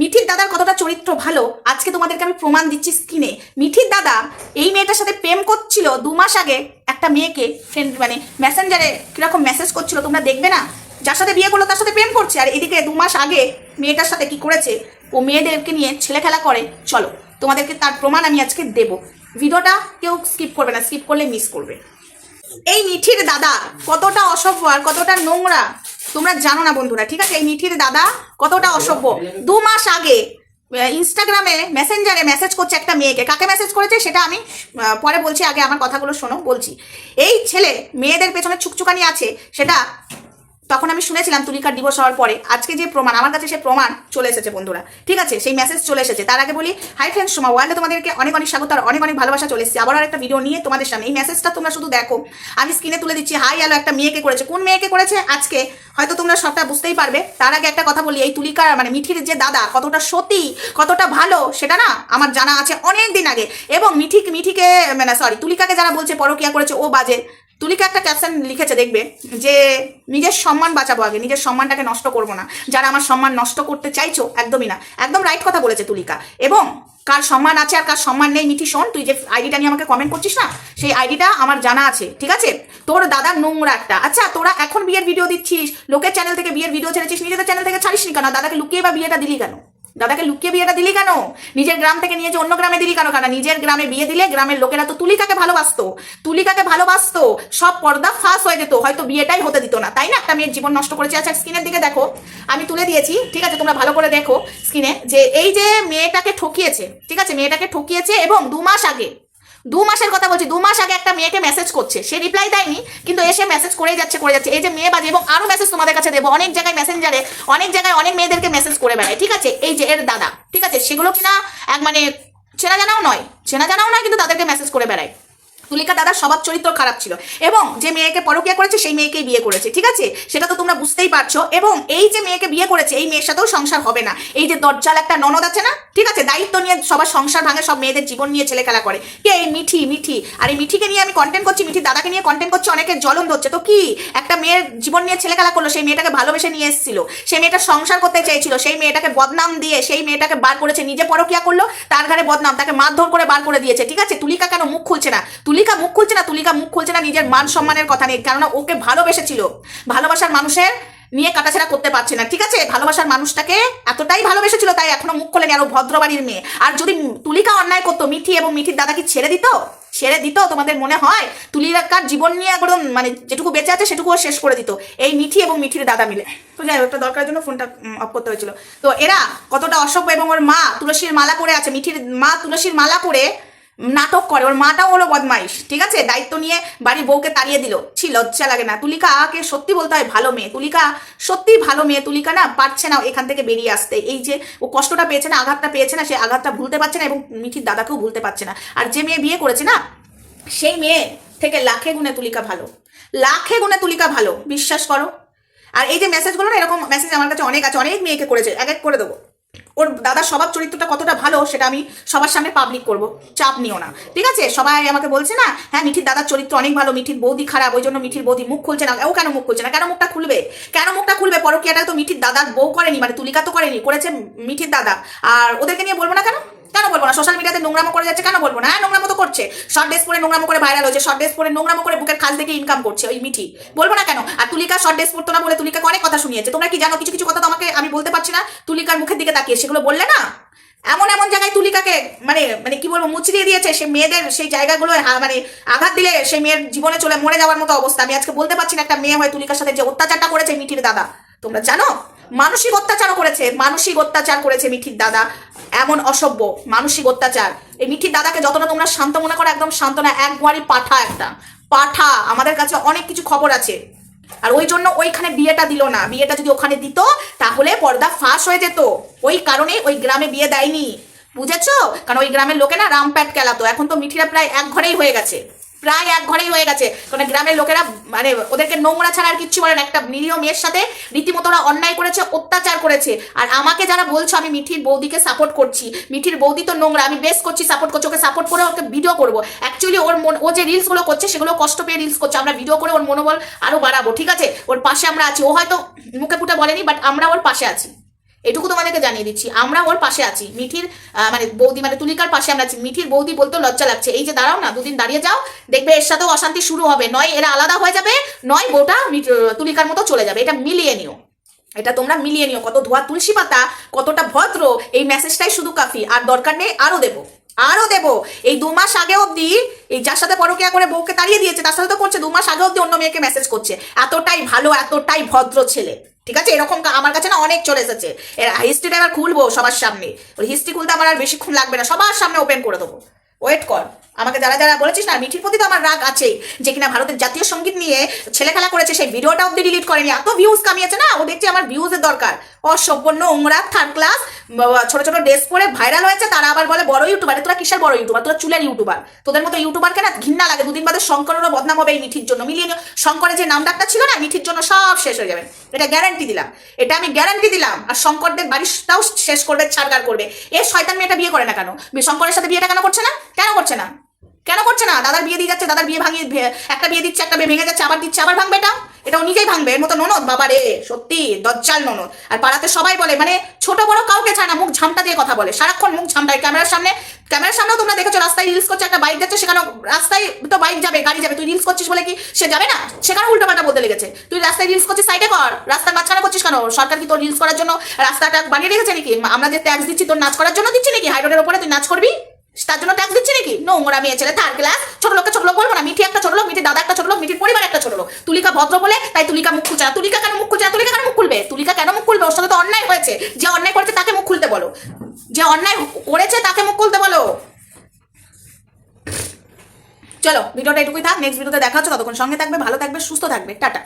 মিঠির দাদার কতটা চরিত্র ভালো, আজকে তোমাদেরকে আমি প্রমাণ দিচ্ছি স্ক্রিনে মিঠির দাদা এই মেয়েটার সাথে প্রেম করছিল দু মাস আগে, একটা মেয়েকে ফ্রেন্ড মানে মেসেঞ্জারে কীরকম মেসেজ করছিল, তোমরা দেখবে না? যার সাথে বিয়ে করল, তার সাথে প্রেম করছে। আর এদিকে দু মাস আগে মেয়েটার সাথে কি করেছে, ও মেয়েদেরকে নিয়ে ছেলে খেলা করে। চলো, তোমাদেরকে তার প্রমাণ আমি আজকে দেব। ভিডিওটা কেউ স্কিপ করবে না স্কিপ করলে মিস করবে। এই মিঠির দাদা কতটা অসভ্য আর কতটা নোংরা। তোমরা জানো না বন্ধুরা, ঠিক আছে? এই নিঠির দাদা কতটা অসভ্য। দু মাস আগে ইনস্টাগ্রামে মেসেঞ্জারে মেসেজ করছে একটা মেয়েকে। কাকে মেসেজ করেছে সেটা আমি পরে বলছি, আগে আমার কথাগুলো শোনো, বলছি। এই ছেলে মেয়েদের পেছনে ছুকছুকানি আছে, সেটা তখন আমি শুনেছিলাম তুলিকার দিবস হওয়ার পরে আজকে যে প্রমাণ, আমার কাছে সে প্রমাণ চলে এসেছে বন্ধুরা। ঠিক আছে? সেই মেসেজ চলে এসেছে। তার আগে বলি হাই ফ্রেন্ডস সোমা ওয়ার্ল্ডে তোমাদেরকে অনেক অনেক স্বাগত আর অনেক অনেক ভালোবাসা চলে এসেছে। আবার একটা ভিডিও নিয়ে তোমাদের সামনে। এই মেসেজটা তোমরা শুধু দেখো। আমি স্ক্রিনে তুলে দিচ্ছি। হাই আলো একটা মেয়েকে করেছে। কোন মেয়েকে করেছে? আজকে। হয়তো তোমরা সবটা বুঝতেই পারবে। তার আগে একটা কথা বলি, এই তুলিকার মানে মিঠির যে দাদা, কতটা সতী, কতটা ভালো, সেটা না আমার জানা আছে অনেক দিন আগে। এবং মিঠিক, মিঠিকে মানে সরি তুলিকাকে যারা বলছে, পরকিয়া করেছে, ও বাজে। তুলিকা একটা ক্যাপশন লিখেছে, দেখবে, যে নিজের সম্মান বাঁচাবো আগে, নিজের সম্মানটাকে নষ্ট করব না। যারা আমার সম্মান নষ্ট করতে চাইছো, একদমই না। একদম রাইট কথা বলেছে তুলিকা। এবং কার সম্মান আছে আর কার সম্মান নেই, মিঠি, শোন, তুই যে আইডিটা নিয়ে আমাকে কমেন্ট করছিস না, সেই আইডিটা আমার জানা আছে, ঠিক আছে? তোর দাদার নোংরা একটা। আচ্ছা তোরা এখন বিয়ের ভিডিও দিচ্ছিস, লোকের চ্যানেল থেকে বিয়ের ভিডিও ছেড়েছিস, নিজেদের চ্যানেল থেকে ছাড়িস নি কেন দাদাকে লুকিয়ে বা বিয়েটা দিলি কেন? দাদাকে লুকিয়ে বিয়েটা দিলি কেন? নিজের গ্রাম থেকে নিয়ে যে অন্য গ্রামে দিলি কেন কেন নিজের গ্রামে বিয়ে দিলে গ্রামের লোকেরা তো তুলিকাকে ভালোবাসতো। তুলিকাকে ভালোবাসতো, সব পর্দা ফাঁস হয়ে যেত, হয়তো বিয়েটাই হতে দিত না, তাই না? একটা মেয়ের জীবন নষ্ট করেছে। আচ্ছা স্ক্রিনের দিকে দেখো, আমি তুলে দিয়েছি, ঠিক আছে? তোমরা ভালো করে দেখো স্ক্রিনে যে এই যে মেয়েটাকে ঠকিয়েছে, ঠিক আছে? মেয়েটাকে ঠকিয়েছে এবং দু মাস আগে দু মাসের কথা বলছি, দু মাস আগে একটা মেয়েকে মেসেজ করছে। সে রিপ্লাই দেয়নি, কিন্তু এসে মেসেজ করে যাচ্ছে করে যাচ্ছে। এই যে মেয়ে বাজে এবং আরও মেসেজ তোমাদের কাছে দেবো। অনেক জায়গায় মেসেঞ্জারে অনেক জায়গায় অনেক মেয়েদেরকে মেসেজ করে বেড়ায়, ঠিক আছে? এই যে এর দাদা, ঠিক আছে? সেগুলো কিনা এক মানে চেনা জানাও নয়, চেনা জানাও নয়, কিন্তু তাদেরকে মেসেজ করে বেড়ায়। তুলিকা দাদার স্বভাব চরিত্র খারাপ ছিল। এবং যে মেয়েকে পরকিয়া করেছে, সেই মেয়েকেই বিয়ে করেছে, ঠিক আছে? সেটা তো তোমরা বুঝতেই পারছ। এবং এই যে মেয়েকে বিয়ে করেছে, এই মেয়ের সাথেও সংসার হবে না। এই যে দরজাল একটা ননদ আছে না, ঠিক আছে? দায়িত্ব নিয়ে সবার সংসার ভাঙে, সব মেয়েদের জীবন নিয়ে ছেলে খেলা করে। কে? এই মিঠি মিঠি। আর এই মিঠিকে নিয়ে আমি কন্টেন্ট করছি মিঠি দাদাকে নিয়ে কন্টেন্ট করছি অনেকের জ্বলন ধরছে তো কি? একটা মেয়ের জীবন নিয়ে ছেলে খেলা করল, সেই মেয়েটাকে ভালোবেসে নিয়ে এসেছিল। সেই মেয়েটা সংসার করতে চেয়েছিল, সেই মেয়েটাকে বদনাম দিয়ে, সেই মেয়েটাকে বার করেছে, নিজে পরকিয়া করল, তার ঘরে বদনাম, তাকে মারধর করে বার করে দিয়েছে, ঠিক আছে? তুলিকা কেন মুখ খুলছে না? তুলিকা মুখ খুলছে না, তুলিকা মুখ খুলছে না নিজের মান সম্মানের কথা নেই কেননা ওকে ভালোবেসেছিল। ভালোবাসার মানুষের নিয়ে কাটাছেড়া করতে পারছে না, ঠিক আছে? ভালোবাসার মানুষটাকে এতটাই ভালোবেসেছিল, তাই এখনও মুখ খোলেনি, আরও ভদ্রবাড়ির মেয়ে। আর যদি তুলিকা অন্যায় করতো, মিঠি এবং মিঠির দাদা কি ছেড়ে দিত? ছেড়ে দিত, তোমাদের মনে হয়? তুলিকার জীবন নিয়ে একদম মানে যেটুকু বেঁচে আছে, সেটুকুও শেষ করে দিত। এই মিঠি এবং মিঠির দাদা মিলে। তো যাই একটা দরকারের জন্য ফোনটা অফ করতে হয়েছিল। তো এরা কতটা অসভ্য এবং ওর মা তুলসীর মালা পরে আছে। মিঠির মা তুলসীর মালা পরে নাটক করে, ওর মাটাও হলো বদমাইশ, ঠিক আছে? দায়িত্ব নিয়ে বাড়ির বউকে তাড়িয়ে দিল। ছি, লজ্জা লাগে না। তুলিকা তুলিকাকে সত্যি বলতে হয় ভালো মেয়ে। তুলিকা সত্যি ভালো মেয়ে। তুলিকা না পারছে না এখান থেকে বেরিয়ে আসতে। এই যে ও কষ্টটা পেয়েছে না, আঘাতটা পেয়েছে না, সে আঘাতটা ভুলতে পারছে না এবং মিঠির দাদাকেও ভুলতে পারছে না। আর যে মেয়ে বিয়ে করেছে না, সেই মেয়ে থেকে লাখে গুণে তুলিকা ভালো। লাখে গুণে তুলিকা ভালো, বিশ্বাস করো। আর এই যে মেসেজগুলো না, এরকম মেসেজ আমার কাছে অনেক আছে, অনেক মেয়েকে করেছে। এক এক করে দেবো। ওর দাদার স্বভাব চরিত্রটা কতটা ভালো সেটা আমি সবার সামনে পাবলিক করব, চাপ নিও না। ঠিক আছে? সবাই আমাকে বলছে না হ্যাঁ মিঠির দাদার চরিত্র অনেক ভালো, মিঠির বৌদি খারাপ, ওই জন্য মিঠির বৌদি মুখ খুলছে না। ও কেন মুখ খুলছে না? কেন মুখটা খুলবে? কেন মুখটা খুলবে? পরকিয়াটা তো মিঠির দাদার বউ করেনি মানে তুলিকা তো করেনি, করেছে মিঠির দাদা। আর ওদেরকে নিয়ে বলব না কেন? কেন বলব না? সোশ্যাল মিডিয়াতে নোংরামো করে যাচ্ছে, কেন বলব না? হ্যাঁ নোংরামো তো করছে। শর্ট ড্রেস পরে নোংরামো করে ভাইরাল হয়েছে শর্ট ড্রেস পরে নোংরামো করে বুকের খাল থেকে ইনকাম করছে, ওই মিঠি। বলব না কেন? আর তুলিকা শর্ট ড্রেস পরতো না বলে তুলিকা অনেক কথা শুনিয়েছে। তোমরা কি জানো? কিছু কিছু কথা তো আমাকে আমি বলতে পারছি না। তুলিকার মুখের দিকে তাকিয়ে, সেগুলো বললে না? এমন এমন জায়গায় তুলিকাকে মানে মানে কি বলব মুচড়িয়ে দিয়েছে। সে মেয়েদের, সেই জায়গাগুলো মানে আঘাত দিলে সেই মেয়ের জীবনে চলে, মরে যাওয়ার মতো অবস্থা। আমি আজকে বলতে পারছি না, একটা মেয়ে হয় তুলিকার সাথে যে অত্যাচারটা করেছে মিঠির দাদা। তোমরা জানো? মানসিক অত্যাচারও করেছে, মানসিক অত্যাচার করেছে মিঠির দাদা। এমন অসভ্য, মানসিক অত্যাচার। এই মিঠির দাদাকে যতটা তোমরা শান্ত মনে করো, একদম শান্ত না এক গুয়ারি পাঠা একটা। পাঠা, আমাদের কাছে অনেক কিছু খবর আছে। আর ওই জন্য ওইখানে বিয়েটা দিল না। বিয়েটা যদি ওখানে দিত, তাহলে পর্দা ফাঁস হয়ে যেত। ওই কারণে ওই গ্রামে বিয়ে দেয়নি। বুঝেছ? কারণ ওই গ্রামের লোকে না রামপ্যাট কেলাতো। এখন তো মিঠিরা প্রায় এক ঘরেই হয়ে গেছে। প্রায় এক ঘরেই হয়ে গেছে। কারণ গ্রামের লোকেরা মানে ওদেরকে নোংরা ছাড়া আর কিচ্ছু বলে না। একটা নিরীহ মেয়ের সাথে রীতিমতো ওরা অন্যায় করেছে, অত্যাচার করেছে। আর আমাকে যারা বলছো, আমি মিঠির বৌদিকে সাপোর্ট করছি। মিঠির বৌদি তো নোংরা, আমি বেশ করছি সাপোর্ট করছি। ওকে সাপোর্ট করে ওকে ভিডিও করব। অ্যাকচুয়ালি ওর মন ও যে রিলসগুলো করছে, সেগুলো কষ্ট পেয়ে রিলস করছে। আমরা ভিডিও করে ওর মনোবল আরও বাড়াবো, ঠিক আছে? ওর পাশে আমরা আছি। ও হয়তো মুখে ফুটে বলেনি বাট আমরা ওর পাশে আছি। এটুকু তোমাদেরকে জানিয়ে দিচ্ছি, আমরা ওর পাশে আছি। মিঠির মানে বৌদি মানে তুলিকার পাশে আমরা আছি। মিঠির বৌদি বলতে লজ্জা লাগছে, এই যে দাঁড়াও না, দুদিন দাঁড়িয়ে যাও, দেখবে এর সাথেও অশান্তি শুরু হবে। নয়, এরা আলাদা হয়ে যাবে, নয় বউটা তুলিকার মতো চলে যাবে। এটা মিলিয়ে নিও। এটা তোমরা মিলিয়ে নিও, কত ধোয়া তুলসী পাতা, কতটা ভদ্র, এই মেসেজটাই শুধু কাফি। আর দরকার নেই, আরও দেবো আরও দেবো। এই দু মাস আগে অবধি, এই যার সাথে পরকিয়া করে বউকে তাড়িয়ে দিয়েছে, তার সাথে তো করছে, দু মাস আগে অবধি অন্য মেয়েকে মেসেজ করছে। এতটাই ভালো, এতটাই ভদ্র ছেলে। ঠিক আছে? এরকম আমার কাছে না অনেক চলে এসেছে। হিস্ট্রিটা এবার খুলবো সবার সামনে। হিস্ট্রি খুলতে আমার আর বেশিক্ষণ লাগবে না। সবার সামনে ওপেন করে দেবো। ওয়েট কর। আমাকে যারা যারা বলেছিস না মিঠির প্রতি তো আমার রাগ আছে যে কিনা ভারতের জাতীয় সংগীত নিয়ে ছেলে খেলা করেছে, সেই ভিডিওটা অব্দি ডিলিট করেনি। এত ভিউজ কামিয়েছে না? ও দেখছি আমার ভিউজের দরকার। অসভ্য নোংরা থার্ড ক্লাস ছোট ছোট ড্রেস পরে ভাইরাল হয়েছে, তারা আবার বলে বড় ইউটিউবার তোরা কিসের বড় ইউটিউবার তোরা চুলের ইউটিউবার তোদের মতো ইউটিউবারকে না ঘৃণা লাগে, দুদিন বাদে শঙ্করেরও বদনাম হবে এই মিঠির জন্য। মিলিয়ে শঙ্করের যে নাম ডাকটা ছিল না, মিঠির জন্য সব শেষ হয়ে যাবে। এটা গ্যারান্টি দিলাম। এটা আমি গ্যারান্টি দিলাম। আর শঙ্করদের বাড়িটাও শেষ করবে, ছাড়গার করবে। এ শয়তান মেয়েটা বিয়ে করে না কেন? শঙ্করের সাথে বিয়েটা কেন করছে না? কেন করছে না? কেন করছে না? দাদার বিয়ে দিয়ে যাচ্ছে, দাদার বিয়ে ভাঙিয়ে একটা বিয়ে দিচ্ছে, একটা বিয়ে ভেঙে যাচ্ছে, আবার দিচ্ছে, আবার ভাঙবে এটা এটা নিজেই ভাঙবে, এর মতো ননদ বাবা রে সত্যি, দজ্জাল ননদ। আর পাড়াতে সবাই বলে মানে ছোট বড় কাউকে ছাড় না, মুখ ঝামটা দিয়ে কথা বলে। সারাক্ষণ মুখ ঝামটায়, ক্যামেরার সামনে, ক্যামেরার সামনেও তোমরা দেখেছ, রাস্তায় রিলস করছে, একটা বাইক যাচ্ছে সেখানে রাস্তায় তো বাইক যাবে, গাড়ি যাবে, তুই রিলস করছিস বলে কি সে যাবে না? সেখানে উল্টো পাল্টা বলতে লেগেছে। তুই রাস্তায় রিলস করছিস সাইডে কর। রাস্তার মাঝখানে করছিস কেন? সরকার কি তোর রিলস করার জন্য রাস্তাটা বানিয়ে রেখেছে নাকি? আমরা যে ট্যাক্স দিচ্ছি, তোর নাচ করার জন্য দিচ্ছি নাকি? হাইরোডের ওপরে তুই নাচ করবি? তার জন্য ট্যাক্স দিচ্ছি নাকি? নোংরা মেয়ে ছেলে থার্ড ক্লাস ছোট লোককে ছোট লোক বলব না, মিঠি একটা ছোট লোক মিঠির দাদা একটা ছোট লোক, মিঠির পরিবার একটা ছোট লোক। তুলিকা ভদ্র বলে, তাই তুলিকা মুখ না। তুলিকা কেন মুখ না? তুলিকা কেন মুখ খুলবে? তুলিকা কেন মুখ খুলবে? ওর সাথে তো অন্যায় হয়েছে। যে অন্যায় করেছে তাকে মুখ খুলতে বলো। যে অন্যায় করেছে তাকে মুখ খুলতে বলো। চলো, ভিডিওটা এটুকুই থাক। নেক্সট ভিডিওতে দেখা হচ্ছে। ততক্ষণ সঙ্গে থাকবে, ভালো থাকবে, সুস্থ থাকবে। টাটা।